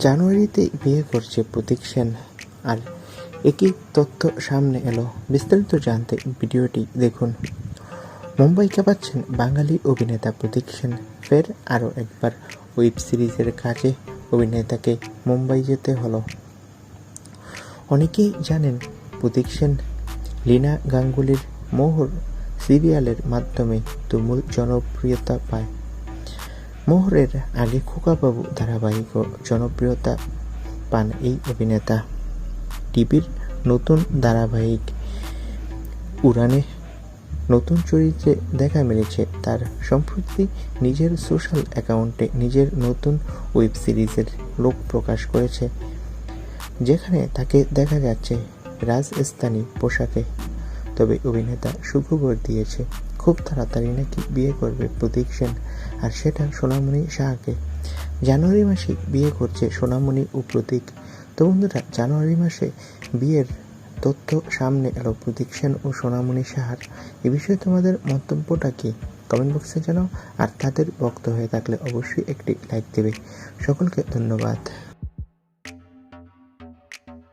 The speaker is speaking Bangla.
জানুয়ারিতেই বিয়ে করছে প্রতীক সেন। আর একই তথ্য সামনে এলো। বিস্তারিত জানতে ভিডিওটি দেখুন। মুম্বাই কাঁপাচ্ছেন বাঙালি অভিনেতা প্রতীক সেন। ফের আরও একবার ওয়েব সিরিজের কাজে অভিনেতাকে মুম্বাই যেতে হলো। অনেকেই জানেন প্রতীক সেন। লীনা গাঙ্গুলির মোহর সিরিয়ালের মাধ্যমে তুমুল জনপ্রিয়তা পায়। মোহরের আগে খোকাবাবু ধারাবাহিকও জনপ্রিয়তা পান এই অভিনেতা। টিভির নতুন ধারাবাহিক উড়ানে নতুন চরিত্রে দেখা মিলেছে তার, সম্প্রতি নিজের সোশ্যাল অ্যাকাউন্টে নিজের নতুন ওয়েব সিরিজের লোক প্রকাশ করেছে, যেখানে তাকে দেখা যাচ্ছে রাজস্থানী পোশাকে। তবে অভিনেতা সুখবর দিয়েছে, খুব তাড়াতাড়ি নাকি বিয়ে করবে প্রতীক সেন। আর সেটা সোনামণি শাহকে। জানুয়ারি মাসে বিয়ে করছে সোনামণি ও প্রতীক। তো বন্ধুরা, জানুয়ারি মাসে বিয়ের তথ্য সামনে এলো প্রতীক সেন ও সোনামণি সাহার এ বিষয়ে তোমাদের মন্তব্যটা কি? কমেন্ট বক্সে জানাও। আর তাদের ভক্ত হয়ে থাকলে অবশ্যই একটি লাইক দেবে। সকলকে ধন্যবাদ।